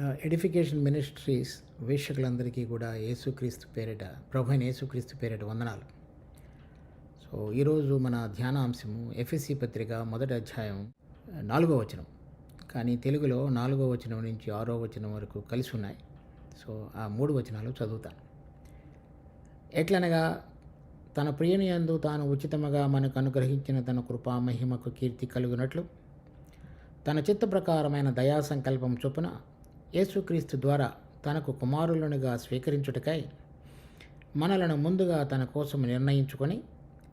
Edification ministries వీక్షకులందరికీ కూడా యేసుక్రీస్తు పేరిట ప్రభు అయిన యేసుక్రీస్తు పేరిట వందనాలు. సో ఈరోజు మన ధ్యానాంశము ఎఫ్ఎస్సి పత్రిక మొదటి అధ్యాయం నాలుగో వచనం. కానీ తెలుగులో నాలుగో వచనం నుంచి ఆరో వచనం వరకు కలిసి ఉన్నాయి. సో ఆ మూడు వచనాలు చదువుతాను. ఎట్లనగా తన ప్రియని అందు తాను ఉచితముగా మనకు అనుగ్రహించిన తన కృపా మహిమకు కీర్తి కలుగునట్లు తన చిత్త ప్రకారమైన దయా సంకల్పం చొప్పున యేసుక్రీస్తు ద్వారా తనకు కుమారులనుగా స్వీకరించుటకై మనలను ముందుగా తన కోసం నిర్ణయించుకొని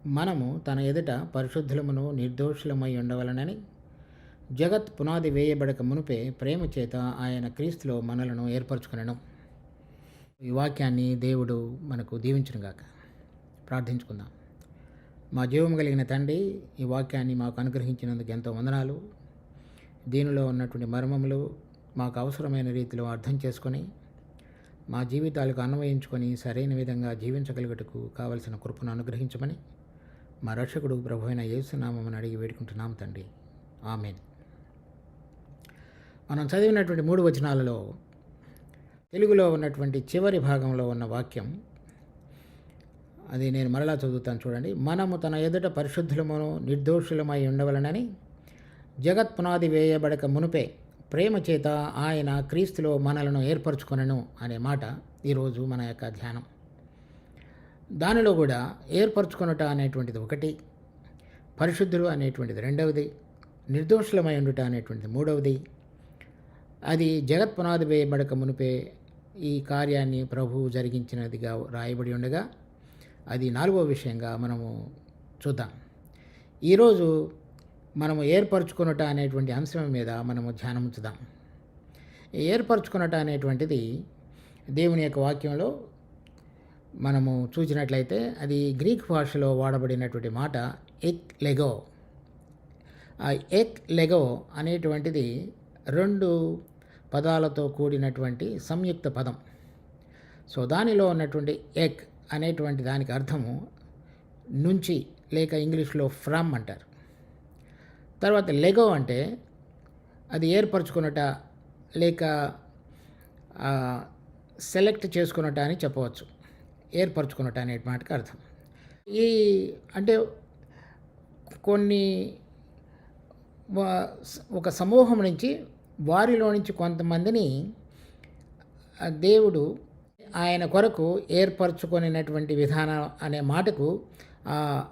మనము తన ఎదుట పరిశుద్ధులమును నిర్దోషులమై ఉండవలనని జగత్ పునాది వేయబడక మునుపే ప్రేమ చేత ఆయన క్రీస్తులో మనలను ఏర్పరచుకునను. ఈ వాక్యాన్ని దేవుడు మనకు దీవించునుగాక. ప్రార్థించుకుందాం. మా జీవం కలిగిన తండ్రి ఈ వాక్యాన్ని మాకు అనుగ్రహించినందుకు ఎంతో వందనాలు. దీనిలో ఉన్నటువంటి మర్మములు మాకు అవసరమైన రీతిలో అర్థం చేసుకొని మా జీవితాలకు అన్వయించుకొని సరైన విధంగా జీవించగలుగుటకు కావలసిన కృపను అనుగ్రహించమని మా రక్షకుడు ప్రభు అయిన యేసునామని అడిగి వేడుకుంటున్నాం తండ్రి. ఆమెన్. మనం చదివినటువంటి మూడు వచనాలలో తెలుగులో ఉన్నటువంటి చివరి భాగంలో ఉన్న వాక్యం అది నేను మరలా చదువుతాను చూడండి. మనము తన ఎదుట పరిశుద్ధులమును నిర్దోషులమై ఉండవలనని జగత్ పునాది వేయబడక మునుపే ప్రేమ చేత ఆయన క్రీస్తులో మనలను ఏర్పరచుకొనను అనే మాట ఈరోజు మన యొక్క ధ్యానం. దానిలో కూడా ఏర్పరచుకొనుట అనేటువంటిది ఒకటి పరిశుద్ధులు అనేటువంటిది రెండవది నిర్దోషులమై ఉండుట అనేటువంటిది మూడవది. అది జగత్ పునాది వేయబడక మునిపే ఈ కార్యాన్ని ప్రభువు జరిగించినదిగా రాయబడి ఉండగా అది నాలుగో విషయంగా మనము చూద్దాం. ఈరోజు మనము ఏర్పరచుకున్నట అనేటువంటి అంశం మీద మనము ధ్యానముంచుదాం ఏర్పరచుకున్నట అనేటువంటిది దేవుని యొక్క వాక్యంలో మనము చూసినట్లయితే అది గ్రీక్ భాషలో వాడబడినటువంటి మాట ఎక్ లెగో. ఆ ఎక్ లెగో అనేటువంటిది రెండు పదాలతో కూడినటువంటి సంయుక్త పదం. సో దానిలో ఉన్నటువంటి ఎక్ అనేటువంటి దానికి అర్థము నుంచి లేక ఇంగ్లీష్లో ఫ్రమ్ అంటారు. తర్వాత లెగో అంటే అది ఏర్పరచుకున్నట లేక సెలెక్ట్ చేసుకున్నట అని చెప్పవచ్చు. ఏర్పరచుకున్నట అనే మాటకి అర్థం. ఈ అంటే కొన్ని ఒక సమూహం నుంచి వారిలో నుంచి కొంతమందిని దేవుడు ఆయన కొరకు ఏర్పరచుకొనినటువంటి విధానం అనే మాటకు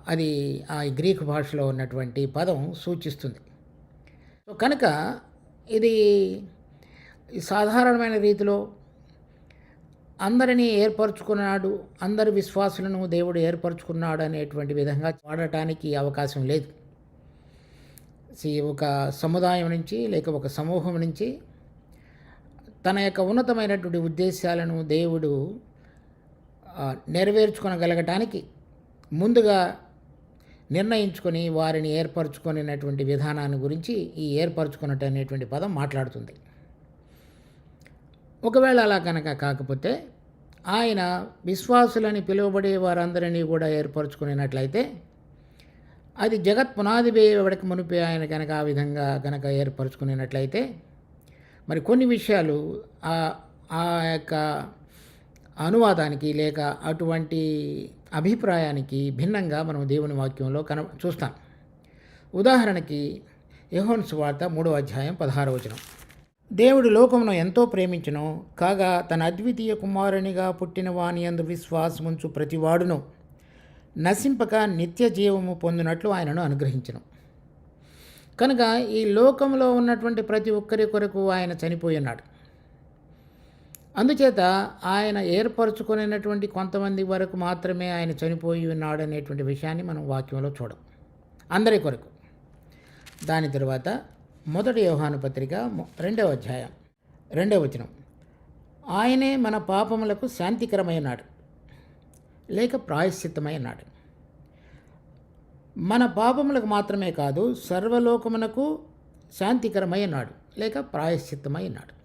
అది ఆ గ్రీక్ భాషలో ఉన్నటువంటి పదం సూచిస్తుంది. సో కనుక ఇది సాధారణమైన రీతిలో అందరినీ ఏర్పరచుకున్నాడు అందరి విశ్వాసులను దేవుడు ఏర్పరచుకున్నాడు అనేటువంటి విధంగా వాడటానికి అవకాశం లేదు. ఒక సముదాయం నుంచి లేక ఒక సమూహం నుంచి తన యొక్క ఉన్నతమైనటువంటి ఉద్దేశాలను దేవుడు నెరవేర్చుకొనగలగటానికి ముందుగా నిర్ణయించుకొని వారిని ఏర్పరచుకునేటువంటి విధానాన్ని గురించి ఈ ఏర్పరచుకున్నట్టు అనేటువంటి పదం మాట్లాడుతుంది. ఒకవేళ అలా కనుక కాకపోతే ఆయన విశ్వాసులని పిలువబడే వారందరినీ కూడా ఏర్పరచుకునేటట్లయితే అది జగత్ పునాది వేయబడక మునిపి ఆయన కనుక ఆ విధంగా కనుక ఏర్పరచుకునేటట్లయితే మరి కొన్ని విషయాలు ఆ యొక్క అనువాదానికి లేక అటువంటి అభిప్రాయానికి భిన్నంగా మనం దేవుని వాక్యంలో కన చూస్తాం. ఉదాహరణకి యహోన్స్ వార్త మూడో అధ్యాయం పదహార వచనం. దేవుడు లోకమును ఎంతో ప్రేమించను కాగా తన అద్వితీయ కుమారునిగా పుట్టిన వాని అందు విశ్వాసముంచు ప్రతివాడును. నశింపక నిత్య జీవము పొందినట్లు ఆయనను అనుగ్రహించను. కనుక ఈ లోకంలో ఉన్నటువంటి ప్రతి ఒక్కరి కొరకు ఆయన చనిపోయినాడు అందుచేత ఆయన ఏర్పరచుకునేటువంటి కొంతమంది వరకు మాత్రమే ఆయన చనిపోయి ఉన్నాడు అనేటువంటి విషయాన్ని మనం వాక్యంలో చూడం. అందరి కొరకు. దాని తర్వాత మొదటి వ్యవహాన పత్రిక రెండవ అధ్యాయం రెండవ వచనం. ఆయనే మన పాపములకు శాంతికరమైనాడు లేక ప్రాయశ్చిత్తమైనాడు మన పాపములకు మాత్రమే కాదు సర్వలోకమునకు శాంతికరమైనాడు లేక ప్రాయశ్చిత్తమైనాడు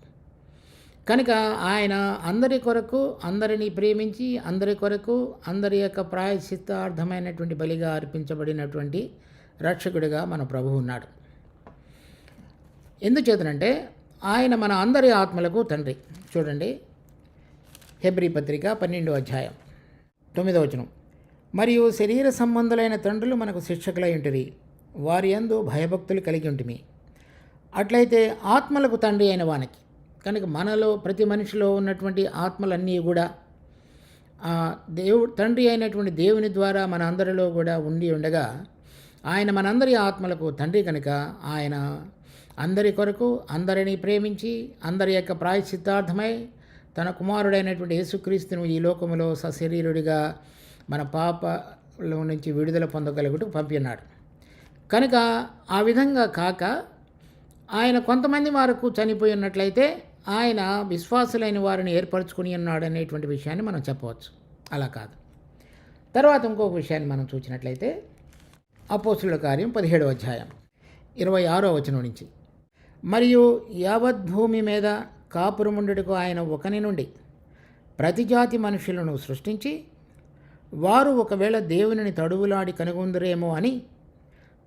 కనుక ఆయన అందరి కొరకు అందరినీ ప్రేమించి అందరి కొరకు అందరి యొక్క ప్రాయశ్చిత్తార్థమైనటువంటి బలిగా అర్పించబడినటువంటి రక్షకుడిగా మన ప్రభు ఉన్నాడు. ఎందుచేతనంటే ఆయన మన అందరి ఆత్మలకు తండ్రి. చూడండి హెబ్రి పత్రిక పన్నెండో అధ్యాయం తొమ్మిదో వచనం. మరియు శరీర సంబంధులైన తండ్రులు మనకు శిక్షకులై ఉంటిరి వారి యందు భయభక్తులు కలిగి ఉంటుమి. అట్లయితే ఆత్మలకు తండ్రి అయిన వానికి కనుక మనలో ప్రతి మనిషిలో ఉన్నటువంటి ఆత్మలన్నీ కూడా ఆ దేవుడు తండ్రి అయినటువంటి దేవుని ద్వారా మన అందరిలో కూడా ఉండి ఉండగా ఆయన మనందరి ఆత్మలకు తండ్రి కనుక ఆయన అందరి కొరకు అందరినీ ప్రేమించి అందరి యొక్క ప్రాయశ్చిత్తార్థమై తన కుమారుడైనటువంటి యేసుక్రీస్తును ఈ లోకములో సశరీరుడిగా మన పాపలో నుంచి విడుదల పొందగలుగుటూ పంపినాడు. కనుక ఆ విధంగా కాక ఆయన కొంతమంది వరకు చనిపోయి ఉన్నట్లయితే ఆయన విశ్వాసులైన వారిని ఏర్పరచుకుని ఉన్నాడు అనేటువంటి విషయాన్ని మనం చెప్పవచ్చు. అలా కాదు. తర్వాత ఇంకొక విషయాన్ని మనం చూసినట్లయితే అపోసుల కార్యం పదిహేడవ అధ్యాయం ఇరవై ఆరో వచనం నుంచి. మరియు యావత్ భూమి మీద కాపురముండుటకు ఆయన ఒకని నుండి ప్రతిజాతి మనుషులను సృష్టించి వారు ఒకవేళ దేవునిని తడువులాడి కనుగొందరేమో అని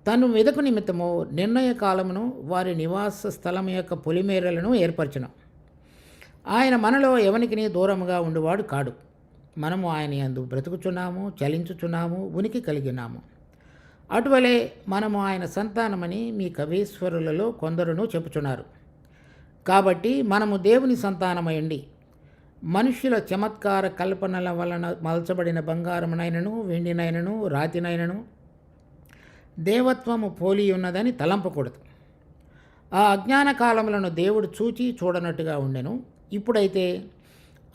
తను వెదకు నిమిత్తము నిర్ణయ కాలమును వారి నివాస స్థలం యొక్క పొలిమేరలను ఏర్పరచును. ఆయన మనలో ఎవనికి దూరముగా ఉండువాడు కాడు. మనము ఆయన ఎందు బ్రతుకుచున్నాము చలించుచున్నాము ఉనికి కలిగినాము. అటువలే మనము ఆయన సంతానమని మీ కవీశ్వరులలో కొందరును చెప్పుచున్నారు. కాబట్టి మనము దేవుని సంతానమైండి మనుష్యుల చమత్కార కల్పనల వలన మలచబడిన బంగారమునైనను వెండినైనను రాతినైనను దేవత్వము పోలి ఉన్నదని తలంపకూడదు. ఆ అజ్ఞాన కాలములను దేవుడు చూచి చూడనట్టుగా ఉండెను. ఇప్పుడైతే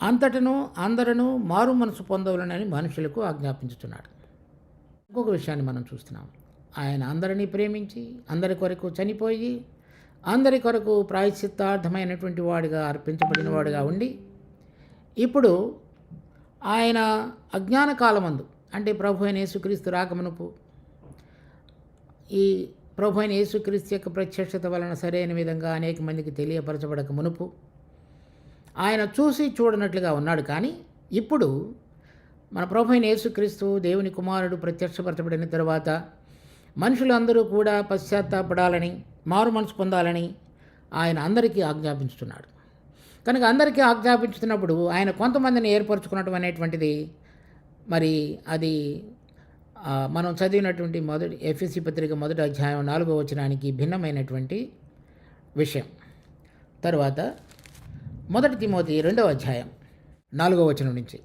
అంతటను అందరను మారు మనసు పొందవలనని మనుషులకు ఆజ్ఞాపించుతున్నాడు. ఇంకొక విషయాన్ని మనం చూస్తున్నాం. ఆయన అందరినీ ప్రేమించి అందరి కొరకు చనిపోయి అందరి కొరకు ప్రాయశ్చిత్తార్థమైనటువంటి వాడిగా అర్పించబడిన వాడిగా ఉండి ఇప్పుడు ఆయన అజ్ఞాన కాలమందు అంటే ప్రభు అయిన యేసుక్రీస్తు రాకమునుపు ఈ ప్రభు అయిన యేసుక్రీస్తు యొక్క ప్రత్యక్షత వలన సరైన విధంగా అనేక మందికి తెలియపరచబడక మునుపు ఆయన చూసి చూడనట్లుగా ఉన్నాడు. కానీ ఇప్పుడు మన ప్రభు యేసుక్రీస్తు దేవుని కుమారుడు ప్రత్యక్షపరచబడిన తర్వాత మనుషులందరూ కూడా పశ్చాత్తాపడాలని మారు మనసు పొందాలని ఆయన అందరికీ ఆజ్ఞాపించుతున్నాడు. కనుక అందరికీ ఆజ్ఞాపించుతున్నప్పుడు ఆయన కొంతమందిని ఏర్పరచుకున్నటం అనేటువంటిది మరి అది మనం చదివినటువంటి మొదటి ఎఫ్ఎస్సి పత్రిక మొదటి అధ్యాయం నాలుగో వచనానికి భిన్నమైనటువంటి విషయం. తర్వాత మొదటి తిమోతి రెండవ అధ్యాయం నాలుగవ వచనం నుంచి.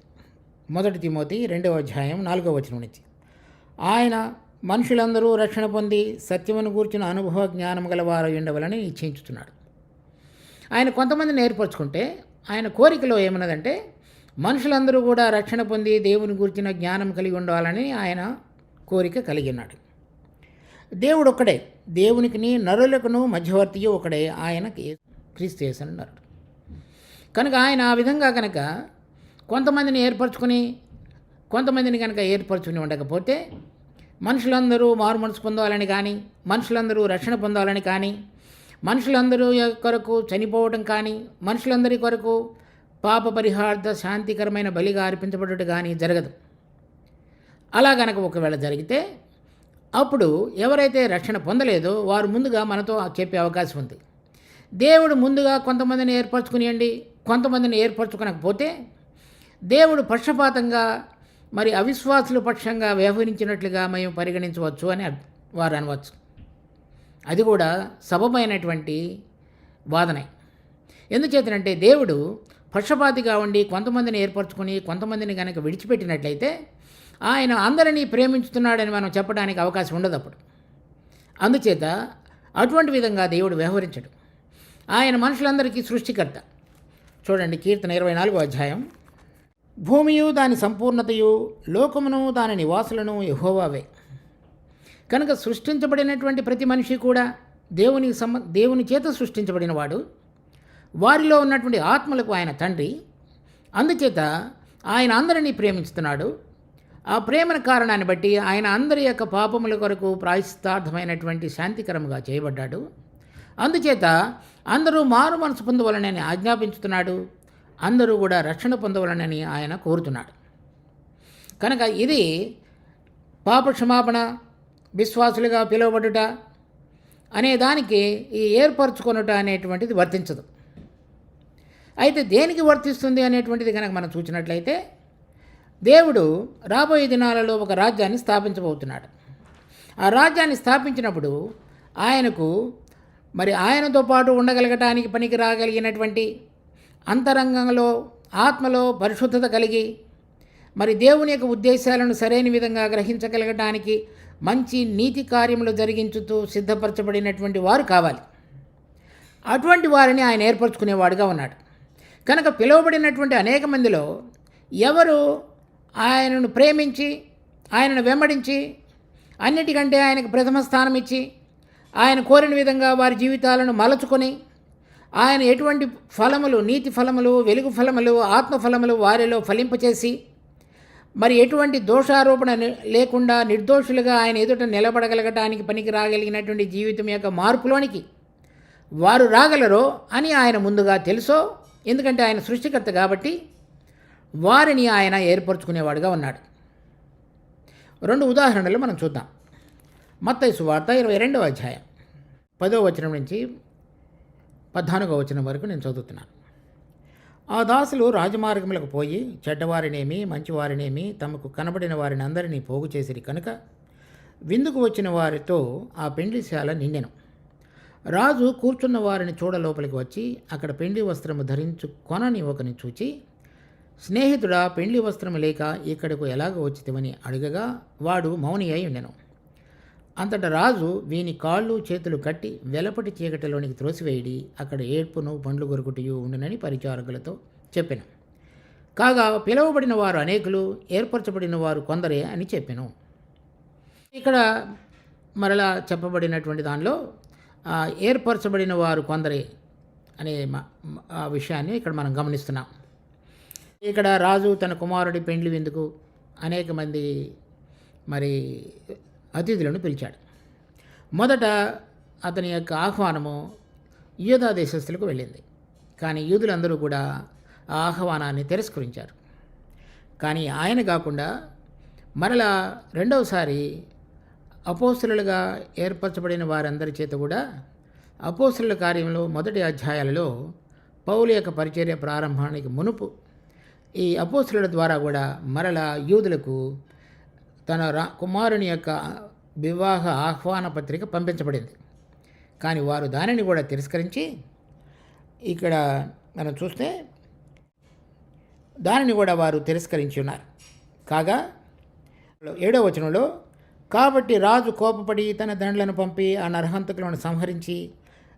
మొదటి తిమోతి రెండవ అధ్యాయం నాలుగవ వచనం నుంచి. ఆయన మనుషులందరూ రక్షణ పొంది సత్యమును గూర్చిన అనుభవ జ్ఞానం గలవారు ఉండవలని ఇచ్చించుతున్నాడు ఆయన కొంతమందిని ఏర్పరచుకుంటే ఆయన కోరికలో ఏమన్నదంటే మనుషులందరూ కూడా రక్షణ పొంది దేవుని గురించిన జ్ఞానం కలిగి ఉండాలని ఆయన కోరిక కలిగి ఉన్నాడు. దేవుడు ఒక్కడే దేవునికిని నరులకును మధ్యవర్తియు ఒకడే. ఆయనకి క్రీస్తు చేసన్నారు కనుక ఆయన ఆ విధంగా కనుక కొంతమందిని ఏర్పరచుకొని కొంతమందిని కనుక ఏర్పరచుకుని ఉండకపోతే మనుషులందరూ మారు మనసు పొందాలని కానీ మనుషులందరూ రక్షణ పొందాలని కానీ మనుషులందరూ కొరకు చనిపోవటం కానీ మనుషులందరి కొరకు పాప పరిహార్థ శాంతికరమైన బలిగా అర్పించబడట కానీ జరగదు. అలా గనక ఒకవేళ జరిగితే అప్పుడు ఎవరైతే రక్షణ పొందలేదో వారు ముందుగా మనతో చెప్పే అవకాశం ఉంది. దేవుడు ముందుగా కొంతమందిని ఏర్పరచుకునియండి. కొంతమందిని ఏర్పరచుకోనకపోతే దేవుడు పక్షపాతంగా మరి అవిశ్వాసుల పక్షంగా వ్యవహరించినట్లుగా మేము పరిగణించవచ్చు అని వారు అనవచ్చు. అది కూడా సబమైనటువంటి వాదనే. ఎందుచేతనంటే దేవుడు పక్షపాతిగా ఉండి కొంతమందిని ఏర్పరచుకొని కొంతమందిని కనుక విడిచిపెట్టినట్లయితే ఆయన అందరినీ ప్రేమించుతున్నాడని మనం చెప్పడానికి అవకాశం ఉండదు అప్పుడు. అందుచేత అటువంటి విధంగా దేవుడు వ్యవహరించడు. ఆయన మనుషులందరికీ సృష్టికర్త. చూడండి కీర్తన ఇరవై నాలుగో అధ్యాయం. భూమియు దాని సంపూర్ణతయు లోకమును దాని నివాసులను యహోవావే. కనుక సృష్టించబడినటువంటి ప్రతి మనిషి కూడా దేవుని సమ దేవుని చేత సృష్టించబడినవాడు వారిలో ఉన్నటువంటి ఆత్మలకు ఆయన తండ్రి. అందుచేత ఆయన అందరినీ ప్రేమిస్తున్నాడు ఆ ప్రేమన కారణాన్ని బట్టి ఆయన అందరి యొక్క పాపముల కొరకు ప్రాయశ్చితార్థమైనటువంటి శాంతికరముగా చేయబడ్డాడు. అందుచేత అందరూ మారు మనసు పొందవలనని ఆజ్ఞాపించుతున్నాడు. అందరూ కూడా రక్షణ పొందవలనని ఆయన కోరుతున్నాడు. కనుక ఇది పాపక్షమాపణ విశ్వాసులుగా పిలువబడుట అనే దానికి ఈ ఏర్పరచుకొనుట అనేటువంటిది వర్తించదు. అయితే దేనికి వర్తిస్తుంది అనేటువంటిది కనుక మనం చూసినట్లయితే దేవుడు రాబోయే దినాలలో ఒక రాజ్యాన్ని స్థాపించబోతున్నాడు. ఆ రాజ్యాన్ని స్థాపించినప్పుడు ఆయనకు మరి ఆయనతో పాటు ఉండగలగటానికి పనికి రాగలిగినటువంటి అంతరంగంలో ఆత్మలో పరిశుద్ధత కలిగి మరి దేవుని యొక్క ఉద్దేశాలను సరైన విధంగా గ్రహించగలగటానికి మంచి నీతి కార్యములు జరిగించుతూ సిద్ధపరచబడినటువంటి వారు కావాలి. అటువంటి వారిని ఆయన ఏర్పరచుకునేవాడుగా ఉన్నాడు. కనుక పిలువబడినటువంటి అనేక మందిలో ఎవరు ఆయనను ప్రేమించి ఆయనను వెంబడించి అన్నిటికంటే ఆయనకు ప్రథమ స్థానం ఇచ్చి ఆయన కోరిన విధంగా వారి జీవితాలను మలచుకొని ఆయన ఎటువంటి ఫలములు నీతి ఫలములు వెలుగు ఫలములు ఆత్మ ఫలములు వారిలో ఫలింపచేసి మరి ఎటువంటి దోషారోపణ లేకుండా నిర్దోషులుగా ఆయన ఎదుట నిలబడగలగటానికి పనికి రాగలిగినటువంటి జీవితం యొక్క మార్పులోనికి వారు రాగలరో అని ఆయన ముందుగా తెలుసో ఎందుకంటే ఆయన సృష్టికర్త కాబట్టి వారిని ఆయన ఏర్పరచుకునేవాడుగా ఉన్నాడు. రెండు ఉదాహరణలు మనం చూద్దాం. మత్తైసు సువార్త ఇరవై రెండవ అధ్యాయం. పదో వచనం నుంచి పద్నాలుగో వచనం వరకు నేను చదువుతున్నాను. ఆ దాసులు రాజమార్గములకు పోయి చెడ్డవారినేమి మంచివారినేమి తమకు కనబడిన వారిని అందరినీ పోగు చేసిరి కనుక విందుకు వచ్చిన వారితో ఆ పెండ్లిశాల నిండెను. రాజు కూర్చున్న వారిని చూడ లోపలికి వచ్చి అక్కడ పెండ్లి వస్త్రము ధరించు కొనని ఒకని చూచి స్నేహితుడా పెండ్లి వస్త్రము లేక ఇక్కడకు ఎలాగ వచ్చితివని అడగగా వాడు మౌని అయి ఉండెను. అంతటా రాజు వీని కాళ్ళు చేతులు కట్టి వెలపటి చీకటిలోనికి త్రోసివేయడి అక్కడ ఏడ్పును పండ్లు గొరుకుటియు ఉండునని పరిచారకులతో చెప్పిన. కాగా పిలువబడిన వారు అనేకులు ఏర్పరచబడిన వారు కొందరే అని చెప్పాను. ఇక్కడ మరలా చెప్పబడినటువంటి దానిలో ఏర్పరచబడిన వారు కొందరే అనే విషయాన్ని ఇక్కడ మనం గమనిస్తున్నాం. ఇక్కడ రాజు తన కుమారుడి పెండ్లి విందుకు అనేక మంది మరి అతిథులను పిలిచాడు. మొదట అతని యొక్క ఆహ్వానము యూదా దేశస్తులకు వెళ్ళింది. కానీ యూదులందరూ కూడా ఆ ఆహ్వానాన్ని తిరస్కరించారు. కానీ ఆయన కాకుండా మరలా రెండవసారి అపోస్తులుగా ఏర్పరచబడిన వారందరి చేత కూడా అపోస్తుల కార్యంలో మొదటి అధ్యాయాలలో పౌలు యొక్క పరిచర్య ప్రారంభానికి మునుపు ఈ అపోస్తుల ద్వారా కూడా మరల యూదులకు తన రా కుమారుని యొక్క వివాహ ఆహ్వాన పత్రిక పంపించబడింది. కానీ వారు దానిని కూడా తిరస్కరించి ఇక్కడ మనం చూస్తే దానిని కూడా వారు తిరస్కరించి ఉన్నారు. కాగా ఏడో వచనంలో కాబట్టి రాజు కోపపడి తన దండలను పంపి ఆ నరహంతకులను సంహరించి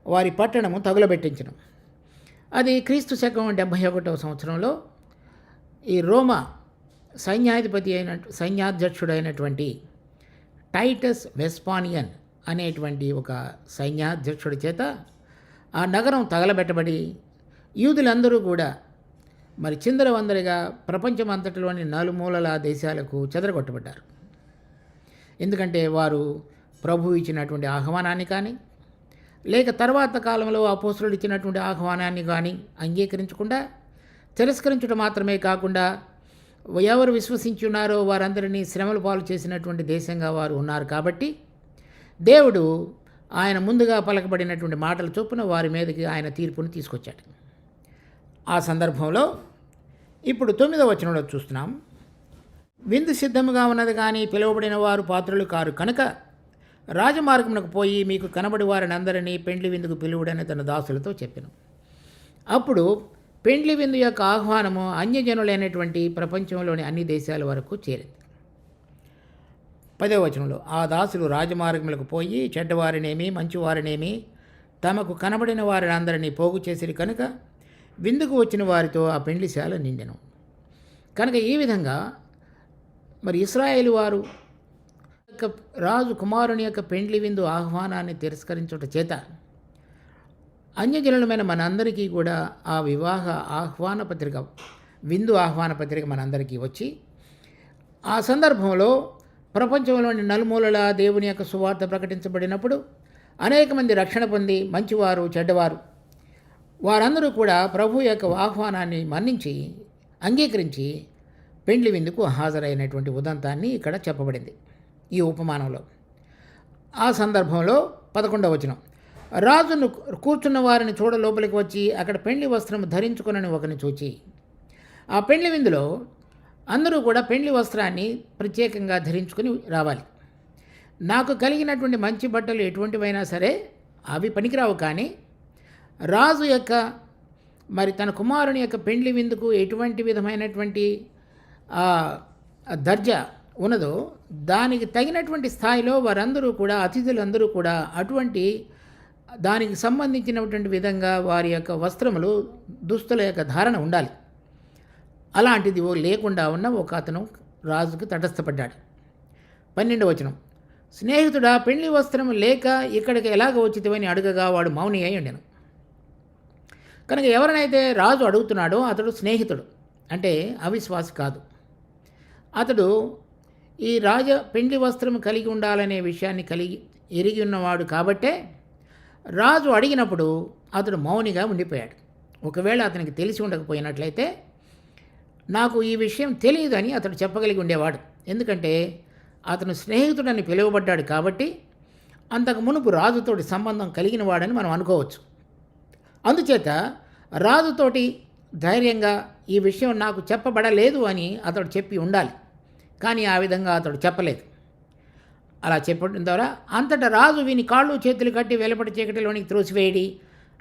వారి పట్టణము తగులబెట్టించడం అది క్రీస్తు శకం డెబ్భై ఒకటవ సంవత్సరంలో ఈ రోమా సైన్యాధిపతి అయిన సైన్యాధ్యక్షుడైనటువంటి టైటస్ వెస్పానియన్ అనేటువంటి ఒక సైన్యాధ్యక్షుడి చేత ఆ నగరం తగలబెట్టబడి యూదులందరూ కూడా మరి చిందరవందరిగా ప్రపంచమంతటిలోని నలుమూలల దేశాలకు చెదరగొట్టబడ్డారు. ఎందుకంటే వారు ప్రభు ఇచ్చినటువంటి ఆహ్వానాన్ని కానీ లేక తర్వాత కాలంలో అపోసులు ఇచ్చినటువంటి ఆహ్వానాన్ని కానీ అంగీకరించకుండా తిరస్కరించడం మాత్రమే కాకుండా ఎవరు విశ్వసించి ఉన్నారో వారందరినీ శ్రమల పాలు చేసినటువంటి దేశంగా వారు ఉన్నారు కాబట్టి దేవుడు ఆయన ముందుగా పలకబడినటువంటి మాటల చొప్పున వారి మీదకి ఆయన తీర్పును తీసుకొచ్చాడు. ఆ సందర్భంలో ఇప్పుడు తొమ్మిదవ వచనంలో చూస్తున్నాం. విందు సిద్ధముగా ఉన్నది కానీ పిలువబడిన వారు పాత్రలు కారు కనుక రాజమార్గమునకు పోయి మీకు కనబడి వారిని అందరినీ పెండ్లి విందుకు పిలువుడని తన దాసులతో చెప్పాను. అప్పుడు పెండ్లి విందు యొక్క ఆహ్వానము అన్యజనులైనటువంటి ప్రపంచంలోని అన్ని దేశాల వరకు చేరింది. పదవ వచనంలో ఆ దాసులు రాజమార్గములకు పోయి చెడ్డవారినేమి మంచివారినేమి తమకు కనబడిన వారిని అందరినీ పోగు చేసిరి కనుక విందుకు వచ్చిన వారితో ఆ పెండ్లిశాల నిండెను. కనుక ఈ విధంగా మరి ఇస్రాయేల్ వారు యొక్క రాజు కుమారుని యొక్క పెండ్లి విందు ఆహ్వానాన్ని తిరస్కరించుట చేత అన్యజనులమైన మనందరికీ కూడా ఆ వివాహ ఆహ్వాన పత్రిక విందు ఆహ్వాన పత్రిక మనందరికీ వచ్చి ఆ సందర్భంలో ప్రపంచంలోని నలుమూలల దేవుని యొక్క సువార్త ప్రకటించబడినప్పుడు అనేక మంది రక్షణ పొంది మంచివారు చెడ్డవారు వారందరూ కూడా ప్రభు యొక్క ఆహ్వానాన్ని మన్నించి అంగీకరించి పెండ్లి విందుకు హాజరైనటువంటి ఉదంతాన్ని ఇక్కడ చెప్పబడింది ఈ ఉపమానంలో. ఆ సందర్భంలో పదకొండవ వచనం. రాజును కూర్చున్న వారిని చూడ లోపలికి వచ్చి అక్కడ పెండ్లి వస్త్రం ధరించుకునని ఒకరిని చూచి ఆ పెండ్లి విందులో అందరూ కూడా పెండ్లి వస్త్రాన్ని ప్రత్యేకంగా ధరించుకుని రావాలి. నాకు కలిగినటువంటి మంచి బట్టలు ఎటువంటివైనా సరే అవి పనికిరావు కానీ రాజు యొక్క మరి తన కుమారుని యొక్క పెండ్లి విందుకు ఎటువంటి విధమైనటువంటి దర్జా ఉన్నదో దానికి తగినటువంటి స్థాయిలో వారందరూ కూడా అతిథులందరూ కూడా అటువంటి దానికి సంబంధించినటువంటి విధంగా వారి యొక్క వస్త్రములు దుస్తుల యొక్క ధారణ ఉండాలి. అలాంటిది ఓ లేకుండా ఉన్న ఒక అతను రాజుకు తటస్థపడ్డాడు. పన్నెండవ వచనం. స్నేహితుడా పెళ్ళి వస్త్రం లేక ఇక్కడికి ఎలాగ వచ్చితివని అడగగా వాడు మౌని అయి ఉండెను. కనుక ఎవరినైతే రాజు అడుగుతున్నాడో అతడు స్నేహితుడు అంటే అవిశ్వాసి కాదు. అతడు ఈ రాజ పెండ్లి వస్త్రం కలిగి ఉండాలనే విషయాన్ని కలిగి ఎరిగి ఉన్నవాడు కాబట్టే రాజు అడిగినప్పుడు అతడు మౌనిగా ఉండిపోయాడు. ఒకవేళ అతనికి తెలిసి ఉండకపోయినట్లయితే నాకు ఈ విషయం తెలియదని అతడు చెప్పగలిగి ఉండేవాడు. ఎందుకంటే అతను స్నేహితుడని పిలువబడ్డాడు కాబట్టి అంతకు మునుపు రాజుతోటి సంబంధం కలిగిన వాడని మనం అనుకోవచ్చు. అందుచేత రాజుతోటి ధైర్యంగా ఈ విషయం నాకు చెప్పబడలేదు అని అతడు చెప్పి ఉండాలి. కానీ ఆ విధంగా అతడు చెప్పలేదు. అలా చెప్పడం ద్వారా అంతటా రాజు వీని కాళ్ళు చేతులు కట్టి వెలపడి చీకటిలోనికి త్రోసివేయడి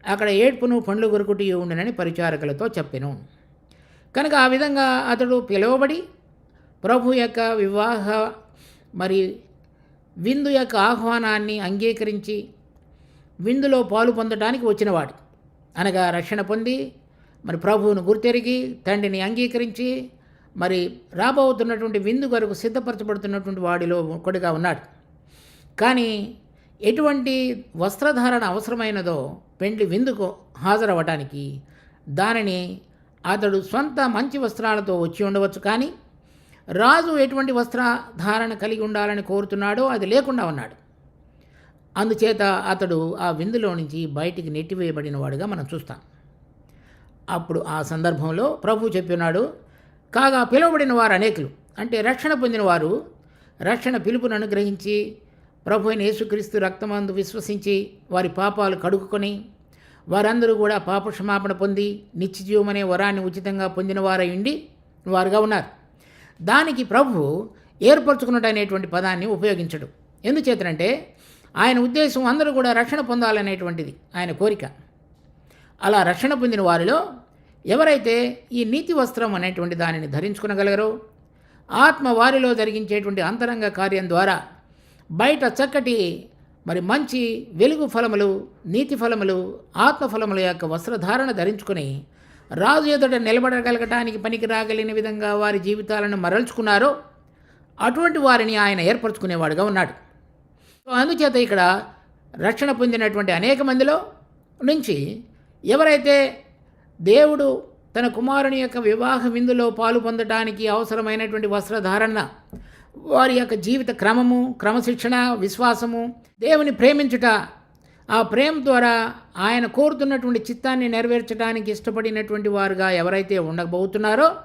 అక్కడ ఏడ్పును పండ్లు గురుకుటి ఉండనని పరిచారకులతో చెప్పెను. కనుక ఆ విధంగా అతడు పిలువబడి ప్రభు యొక్క వివాహ మరి విందు యొక్క ఆహ్వానాన్ని అంగీకరించి విందులో పాలు పొందడానికి వచ్చినవాడు. అనగా రక్షణ పొంది మరి ప్రభువును గుర్తెరిగి తండ్రిని అంగీకరించి మరి రాబోతున్నటువంటి విందు కొరకు సిద్ధపరచబడుతున్నటువంటి వాడిలో ఒకటిగా ఉన్నాడు. కానీ ఎటువంటి వస్త్రధారణ అవసరమైనదో పెండ్లి విందుకు హాజరవ్వటానికి దానిని అతడు సొంత మంచి వస్త్రాలతో వచ్చి ఉండవచ్చు. కానీ రాజు ఎటువంటి వస్త్రధారణ కలిగి ఉండాలని కోరుతున్నాడో అది లేకుండా ఉన్నాడు. అందుచేత అతడు ఆ విందులో నుంచి బయటికి నెట్టివేయబడిన వాడుగా మనం చూస్తాం. అప్పుడు ఆ సందర్భంలో ప్రభు చెప్పినాడు కాగా పిలువబడిన వారు అనేకులు. అంటే రక్షణ పొందిన వారు రక్షణ పిలుపును అనుగ్రహించి ప్రభు అయిన యేసుక్రీస్తు రక్తమందు విశ్వసించి వారి పాపాలు కడుక్కొని వారందరూ కూడా పాప క్షమాపణ పొంది నిత్యజీవం అనే వరాన్ని ఉచితంగా పొందిన వారై ఉండి వారుగా ఉన్నారు. దానికి ప్రభు ఏర్పరచుకున్నట్టు అనేటువంటి పదాన్ని ఉపయోగించడు. ఎందుచేతనంటే ఆయన ఉద్దేశం అందరూ కూడా రక్షణ పొందాలనేటువంటిది ఆయన కోరిక. అలా రక్షణ పొందిన వారిలో ఎవరైతే ఈ నీతి వస్త్రం అనేటువంటి దానిని ధరించుకునగలరో ఆత్మ వారిలో జరిగించేటువంటి అంతరంగ కార్యం ద్వారా బయట చక్కటి మరి మంచి వెలుగు ఫలములు నీతి ఫలములు ఆత్మ ఫలముల యొక్క వస్త్రధారణ ధరించుకుని రాజు ఎదుట నిలబడగలగటానికి పనికి రాగలిగిన విధంగా వారి జీవితాలను మరల్చుకున్నారో అటువంటి వారిని ఆయన ఏర్పరచుకునేవాడుగా ఉన్నాడు. సో అందుచేత ఇక్కడ రక్షణ పొందినటువంటి అనేక మందిలో నుంచి ఎవరైతే దేవుడు తన కుమారుని యొక్క వివాహ విందులో పాలు పొందడానికి అవసరమైనటువంటి వస్త్రధారణ వారి యొక్క జీవిత క్రమము క్రమశిక్షణ విశ్వాసము దేవుని ప్రేమించుట ఆ ప్రేమ ద్వారా ఆయన కోరుతున్నటువంటి చిత్తాన్ని నెరవేర్చడానికి ఇష్టపడినటువంటి వారుగా ఎవరైతే ఉండబోతున్నారో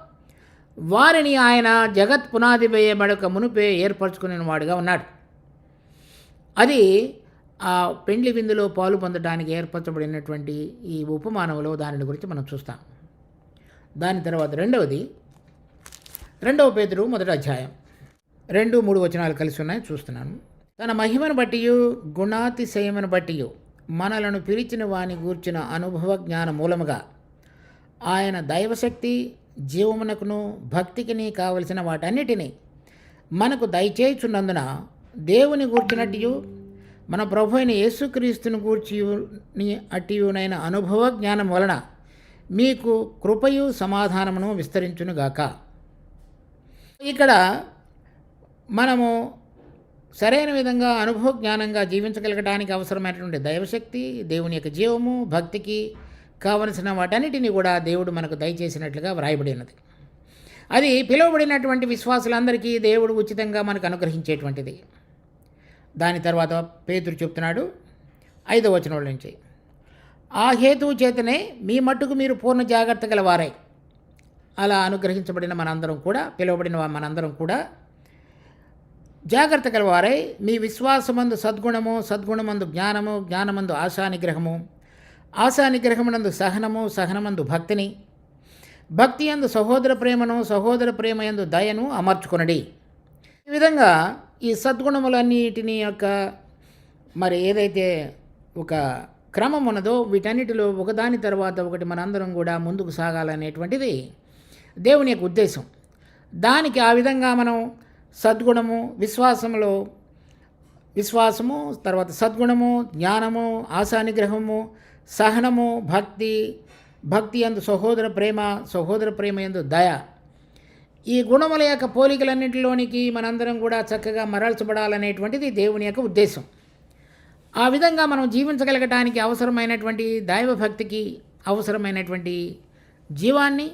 వారిని ఆయన జగత్ పునాది వేయబడక మునుపే ఏర్పరచుకునే వాడుగా ఉన్నాడు. అది ఆ పెండ్లి విందులో పాలు పొందడానికి ఏర్పరచబడినటువంటి ఈ ఉపమానంలో దానిని గురించి మనం చూస్తాం. దాని తర్వాత రెండవది రెండవ పేదరు మొదటి అధ్యాయం. రెండు మూడు వచనాలు కలిసి ఉన్నాయి చూస్తున్నాను. తన మహిమను బట్టి గుణాతిశయమును బట్టి మనలను పిలిచిన వాని గూర్చిన అనుభవ జ్ఞాన మూలముగా ఆయన దైవశక్తి జీవమునకును భక్తికిని కావలసిన వాటన్నిటినీ మనకు దయచేయుచున్నందున దేవుని గూర్చినట్టు మన ప్రభు అయిన యేసుక్రీస్తుని గూర్చి అట్టియునైన అనుభవ జ్ఞానం వలన మీకు కృపయు సమాధానమును విస్తరించునుగాక ఇక్కడ మనము సరైన విధంగా అనుభవ జ్ఞానంగా జీవించగలగడానికి అవసరమైనటువంటి దైవశక్తి దేవుని యొక్క జీవము భక్తికి కావలసిన వాటన్నిటిని కూడా దేవుడు మనకు దయచేసినట్లుగా వ్రాయబడినది అది పిలువబడినటువంటి విశ్వాసులందరికీ దేవుడు ఉచితంగా మనకు అనుగ్రహించేటువంటిది. దాని తర్వాత పేతురు చెప్తున్నాడు ఐదో వచనం నుంచి. ఆ హేతువు చేతనే మీ మట్టుకు మీరు పూర్ణ జాగ్రత్త గలవారై. అలా అనుగ్రహించబడిన మనందరం కూడా పిలువబడిన మనందరం కూడా జాగ్రత్త గలవారై. మీ విశ్వాసమందు సద్గుణము సద్గుణమందు జ్ఞానము జ్ఞానమందు ఆశానిగ్రహము. ఆశానిగ్రహమునందు సహనము సహనమందు భక్తిని. భక్తి యందు సహోదర ప్రేమను సహోదర ప్రేమ యందు దయను అమర్చుకునడి. ఈ విధంగా ఈ సద్గుణములన్నిటిని యొక్క మరి ఏదైతే ఒక క్రమం ఉన్నదో వీటన్నిటిలో ఒకదాని తర్వాత ఒకటి మనందరం కూడా ముందుకు సాగాలనేటువంటిది దేవుని యొక్క ఉద్దేశం. దానికి ఆ విధంగా మనం సద్గుణము విశ్వాసములో విశ్వాసము తర్వాత సద్గుణము జ్ఞానము ఆశానిగ్రహము సహనము భక్తి భక్తి ఎందు సహోదర ప్రేమ సహోదర ప్రేమ ఎందు దయ ఈ గుణముల యొక్క పోలికలన్నింటిలోనికి మనందరం కూడా చక్కగా మరల్చబడాలనేటువంటిది దేవుని యొక్క ఉద్దేశం. ఆ విధంగా మనం జీవించగలగటానికి అవసరమైనటువంటి దైవభక్తికి అవసరమైనటువంటి జీవాన్ని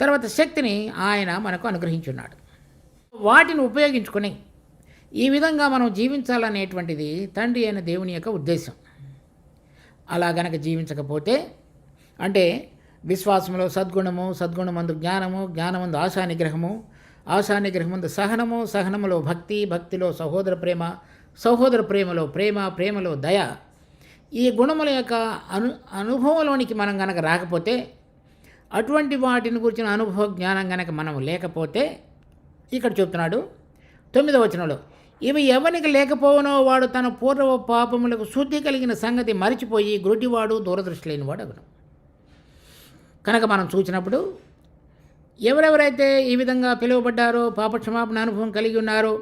తర్వాత శక్తిని ఆయన మనకు అనుగ్రహించున్నాడు. వాటిని ఉపయోగించుకొని ఈ విధంగా మనం జీవించాలనేటువంటిది తండ్రి అయిన దేవుని యొక్క ఉద్దేశం. అలా గనక జీవించకపోతే అంటే విశ్వాసంలో సద్గుణము సద్గుణమందు జ్ఞానము జ్ఞానమందు ఆశానిగ్రహము ఆశానిగ్రహమందు సహనము సహనములో భక్తి భక్తిలో సహోదర ప్రేమ సహోదర ప్రేమలో ప్రేమ ప్రేమలో దయ. ఈ గుణముల యొక్క అను అనుభవంలోనికి మనం గనక రాకపోతే అటువంటి వాటిని గురించిన అనుభవ జ్ఞానం గనక మనం లేకపోతే ఇక్కడ చెప్తున్నాడు తొమ్మిదవ వచనంలో ఇవి ఎవరికి లేకపోవనో వాడు తన పూర్వ పాపములకు శుద్ధి కలిగిన సంగతి మరిచిపోయి గ్రుడ్డివాడు దూరదృష్టి లేనివాడు అగును కనుక మనం చూసినప్పుడు ఎవరెవరైతే ఈ విధంగా పిలువబడ్డారో పాపక్షమాపణ అనుభవం కలిగి ఉన్నారో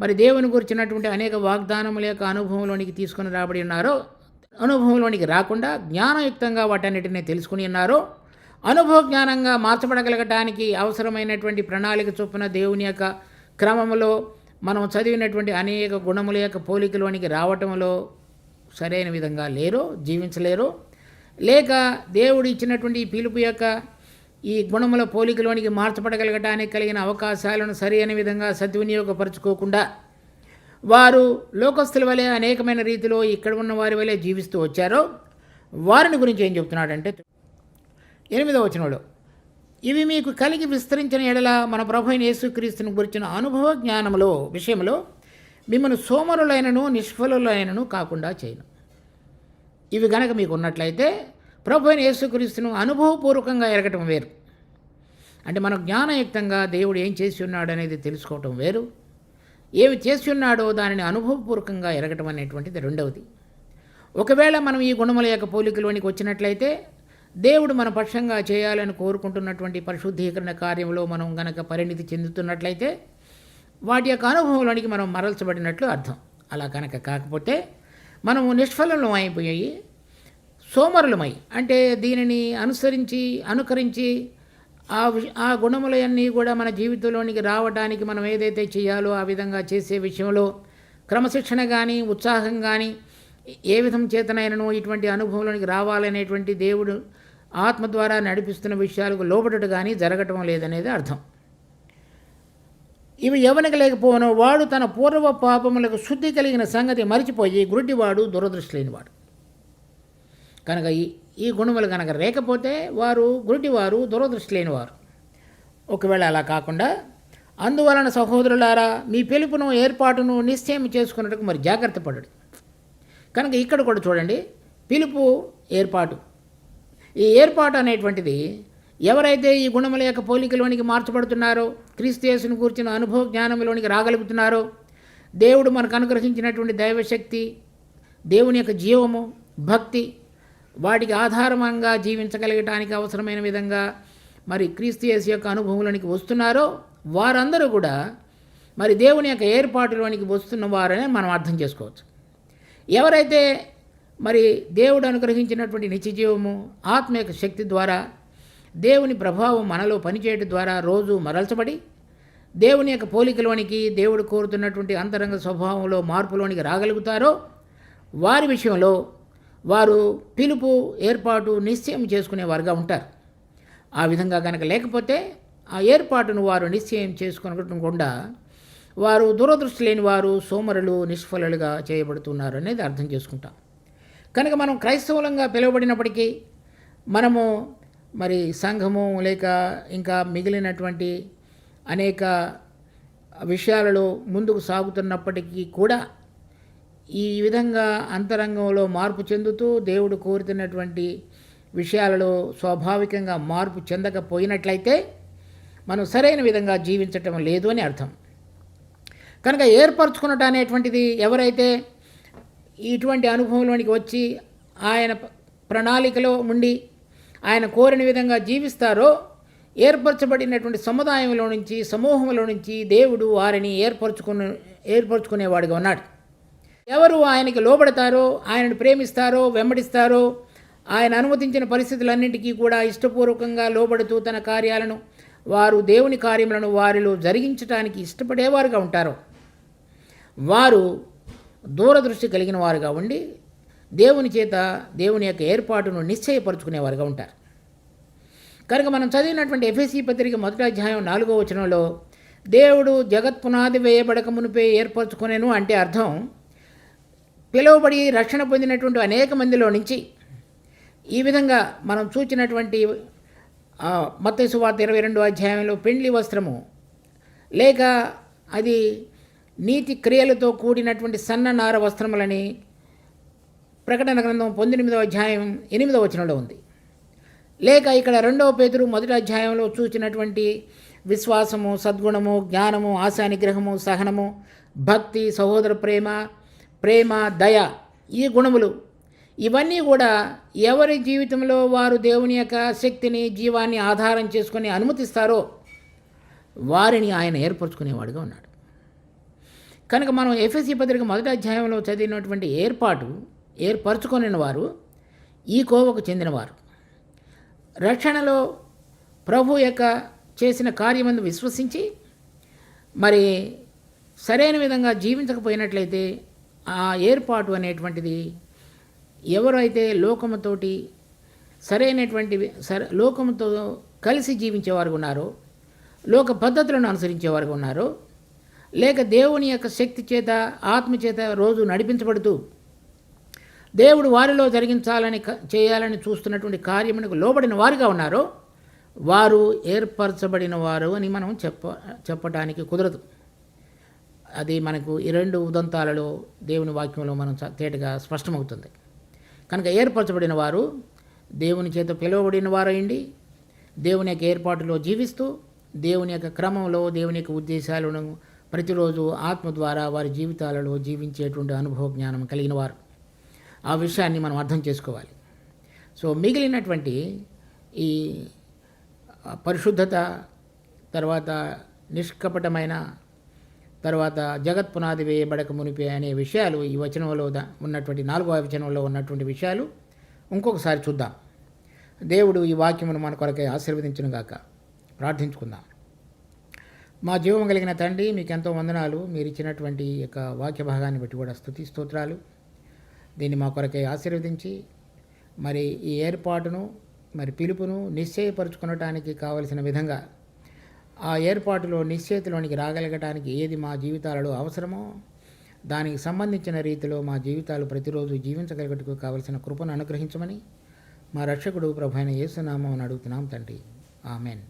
మరి దేవుని గురించినటువంటి అనేక వాగ్దానముల యొక్క అనుభవంలోనికి తీసుకుని రాబడి ఉన్నారో అనుభవంలోనికి రాకుండా జ్ఞానయుక్తంగా వాటన్నిటిని తెలుసుకుని ఉన్నారో అనుభవ జ్ఞానంగా మార్చబడగలగటానికి అవసరమైనటువంటి ప్రణాళిక చొప్పున దేవుని యొక్క క్రమంలో మనం చదివినటువంటి అనేక గుణముల యొక్క పోలికలోనికి రావటంలో సరైన విధంగా లేరో జీవించలేరో లేక దేవుడు ఇచ్చినటువంటి ఈ పిలుపు యొక్క ఈ గుణముల పోలికలోనికి మార్చబడగలగటానికి కలిగిన అవకాశాలను సరైన విధంగా సద్వినియోగపరచుకోకుండా వారు లోకస్తుల వలె అనేకమైన రీతిలో ఇక్కడ ఉన్న వారి వలె జీవిస్తూ వచ్చారో వారిని గురించి ఏం చెప్తున్నాడంటే ఎనిమిదవ వచనంలో ఇవి మీకు కలిగి విస్తరించిన ఎడల మన ప్రభు యేసుక్రీస్తుని గురించిన అనుభవ జ్ఞానములో విషయంలో మిమ్మల్ని సోమరులైనను నిష్ఫలులైనను కాకుండా చేయను. ఇవి గనక మీకు ఉన్నట్లయితే ప్రభు అయిన యేసుక్రీస్తును అనుభవపూర్వకంగా ఎరగటం వేరు. అంటే మనం జ్ఞానయుక్తంగా దేవుడు ఏం చేసి ఉన్నాడు అనేది తెలుసుకోవటం వేరు. ఏమి చేసి ఉన్నాడో దానిని అనుభవపూర్వకంగా ఎరగటం అనేటువంటిది రెండవది. ఒకవేళ మనం ఈ గుణముల యొక్క పోలికలోనికి వచ్చినట్లయితే దేవుడు మన పక్షంగా చేయాలని కోరుకుంటున్నటువంటి పరిశుద్ధీకరణ కార్యంలో మనం గనక పరిణితి చెందుతున్నట్లయితే వాటి యొక్క అనుభవంలోనికి మనం మరల్చబడినట్లు అర్థం. అలా కనుక కాకపోతే మనము నిష్ఫలంలో అయిపోయాయి సోమరులమై. అంటే దీనిని అనుసరించి అనుకరించి ఆ ఆ గుణములన్నీ కూడా మన జీవితంలోనికి రావడానికి మనం ఏదైతే చేయాలో ఆ విధంగా చేసే విషయంలో క్రమశిక్షణ కానీ ఉత్సాహం కానీ ఏ విధం చేతనైనను ఇటువంటి అనుభవంలోనికి రావాలనేటువంటి దేవుడు ఆత్మ ద్వారా నడిపిస్తున్న విషయాలకు లోబడట కానీ జరగటం లేదనేది అర్థం. ఇవి ఎవరికి లేకపోవనో వాడు తన పూర్వ పాపములకు శుద్ధి కలిగిన సంగతి మరిచిపోయి గురుడివాడు దురదృష్టి లేనివాడు కనుక ఈ ఈ గుణములు కనుక లేకపోతే వారు గురుడివారు దురదృష్టి లేనివారు ఒకవేళ అలా కాకుండా అందువలన సహోదరులారా మీ పిలుపును ఏర్పాటును నిశ్చయం చేసుకున్నట్టుకు మరి జాగ్రత్త పడడు. కనుక ఇక్కడ కూడా చూడండి పిలుపు ఏర్పాటు. ఈ ఏర్పాటు అనేటువంటిది ఎవరైతే ఈ గుణముల యొక్క పోలికలోనికి మార్చబడుతున్నారో క్రీస్తుయేసును కూర్చున్న కూర్చిన అనుభవ జ్ఞానంలోనికి రాగలుగుతున్నారో దేవుడు మనకు అనుగ్రహించినటువంటి దైవశక్తి దేవుని యొక్క జీవము భక్తి వాటికి ఆధారంగా జీవించగలగటానికి అవసరమైన విధంగా మరి క్రీస్తుయేసు యొక్క అనుభవంలోనికి వస్తున్నారో వారందరూ కూడా మరి దేవుని యొక్క ఏర్పాటులోనికి వస్తున్న వారనే మనం అర్థం చేసుకోవచ్చు. ఎవరైతే మరి దేవుడు అనుగ్రహించినటువంటి నిత్యజీవము ఆత్మ యొక్క శక్తి ద్వారా దేవుని ప్రభావం మనలో పనిచేయడం ద్వారా రోజు మరల్చబడి దేవుని యొక్క పోలికలోనికి దేవుడు కోరుతున్నటువంటి అంతరంగ స్వభావంలో మార్పులోనికి రాగలుగుతారో వారి విషయంలో వారు పిలుపు ఏర్పాటు నిశ్చయం చేసుకునేవారుగా ఉంటారు. ఆ విధంగా కనుక లేకపోతే ఆ ఏర్పాటును వారు నిశ్చయం చేసుకునకుండా వారు దురదృష్టి లేని వారు సోమరులు నిష్ఫలులుగా చేయబడుతున్నారు అనేది అర్థం చేసుకుంటాం. కనుక మనం క్రైస్తవులంగా పిలువబడినప్పటికీ మనము మరి సంఘము లేక ఇంకా మిగిలినటువంటి అనేక విషయాలలో ముందుకు సాగుతున్నప్పటికీ కూడా ఈ విధంగా అంతరంగంలో మార్పు చెందుతూ దేవుడు కోరుతున్నటువంటి విషయాలలో స్వాభావికంగా మార్పు చెందకపోయినట్లయితే మనం సరైన విధంగా జీవించటం లేదు అని అర్థం. కనుక ఏర్పరచుకున్నట అనేటువంటిది ఎవరైతే ఇటువంటి అనుభవంలోనికి వచ్చి ఆయన ప్రణాళికలో ఉండి ఆయన కోరిన విధంగా జీవిస్తారో ఏర్పరచబడినటువంటి సముదాయంలో నుంచి సమూహంలో నుంచి దేవుడు వారిని ఏర్పరచుకుని ఏర్పరచుకునేవాడిగా ఉన్నాడు. ఎవరు ఆయనకి లోబడతారో ఆయనను ప్రేమిస్తారో వెంబడిస్తారో ఆయన అనుమతించిన పరిస్థితులన్నింటికీ కూడా ఇష్టపూర్వకంగా లోబడుతూ తన కార్యాలను వారు దేవుని కార్యములను వారిలో జరిగించడానికి ఇష్టపడేవారుగా ఉంటారో. వారు దూరదృష్టి కలిగిన వారుగా ఉండి దేవుని చేత దేవుని యొక్క ఏర్పాటును నిశ్చయపరుచుకునేవారుగా ఉంటారు. కనుక మనం చదివినటువంటి ఎఫ్ఎస్సి పత్రిక మొదటి అధ్యాయం నాలుగో వచనంలో దేవుడు జగత్ పునాది వేయబడక మునిపే ఏర్పరచుకునేను అంటే అర్థం పిలువబడి రక్షణ పొందినటువంటి అనేక మందిలో నుంచి ఈ విధంగా మనం చూచినటువంటి మత్తయి వార్త ఇరవై రెండో అధ్యాయంలో పెండ్లి వస్త్రము లేక అది నీతి క్రియలతో కూడినటువంటి సన్న నార వస్త్రములని ప్రకటన గ్రంథం పంతొమ్మిదవ అధ్యాయం ఎనిమిదవ వచనంలో ఉంది. లేక ఇక్కడ రెండవ పేతురు మొదటి అధ్యాయంలో చూచినటువంటి విశ్వాసము సద్గుణము జ్ఞానము ఆశానిగ్రహము సహనము భక్తి సహోదర ప్రేమ ప్రేమ దయ ఈ గుణములు. ఇవన్నీ కూడా ఎవరి జీవితంలో వారు దేవుని యొక్క శక్తిని జీవాన్ని ఆధారం చేసుకొని అనుమతిస్తారో వారిని ఆయన ఏర్పరచుకునేవాడుగా ఉన్నాడు. కనుక మనం ఎఫ్ఎస్సి పత్రిక మొదటి అధ్యాయంలో చదివినటువంటి ఏర్పాటు ఏర్పరచుకొని వారు ఈ కోవకు చెందినవారు. రక్షణలో ప్రభు యొక్క చేసిన కార్యమందు విశ్వసించి మరి సరైన విధంగా జీవించకపోయినట్లయితే ఆ ఏర్పాటు అనేటువంటిది ఎవరైతే లోకముతోటి సరైనటువంటి సర లోకముతో కలిసి జీవించేవారు ఉన్నారో లోక పద్ధతులను అనుసరించేవారు ఉన్నారో లేక దేవుని యొక్క శక్తి చేత ఆత్మ చేత రోజు నడిపించబడుతూ దేవుడు వారిలో జరిగించాలని క- చేయాలని చూస్తున్నటువంటి కార్యమునకు లోబడిన వారుగా ఉన్నారో. వారు ఏర్పరచబడిన వారు అని మనం చెప్ప చెప్పటానికి కుదరదు. అది మనకు ఈ రెండు ఉదంతాలలో దేవుని వాక్యంలో మనం తేటగా స్పష్టమవుతుంది. కనుక ఏర్పరచబడిన వారు దేవుని చేత పిలువబడిన వారైండి దేవుని యొక్క ఏర్పాటులో జీవిస్తూ దేవుని యొక్క క్రమంలో దేవుని యొక్క ఉద్దేశాలను ప్రతిరోజు ఆత్మ ద్వారా వారి జీవితాలలో జీవించేటువంటి అనుభవ జ్ఞానం కలిగిన వారు. ఆ విషయాన్ని మనం అర్థం చేసుకోవాలి. సో మిగిలినటువంటి ఈ పరిశుద్ధత తర్వాత నిష్కపటమైన తర్వాత జగత్ పునాది వేయబడక మునిపే అనే విషయాలు ఈ వచనంలో ఉన్నటువంటి నాలుగవ వచనంలో ఉన్నటువంటి విషయాలు ఇంకొకసారి చూద్దాం. దేవుడు ఈ వాక్యమును మన కొరకై ఆశీర్వదించును గాక. ప్రార్థించుకుందాం. మా జీవం కలిగిన తండ్రి మీకు ఎంతో వందనాలు. మీరు ఇచ్చినటువంటి యొక్క వాక్య భాగాన్ని బట్టి కూడా స్థుతి స్తోత్రాలు. దీన్ని మా కొరకై ఆశీర్వదించి మరి ఈ ఏర్పాటును మరి పిలుపును నిశ్చయపరుచుకునటానికి కావలసిన విధంగా ఆ ఏర్పాటులో నిశ్చయితలోనికి రాగలగటానికి ఏది మా జీవితాలలో అవసరమో దానికి సంబంధించిన రీతిలో మా జీవితాలు ప్రతిరోజు జీవించగలిగటకు కావలసిన కృపను అనుగ్రహించమని మా రక్షకుడు ప్రభు అయిన యేసునామం అడుగుతున్నాం తండ్రి. ఆమెన్.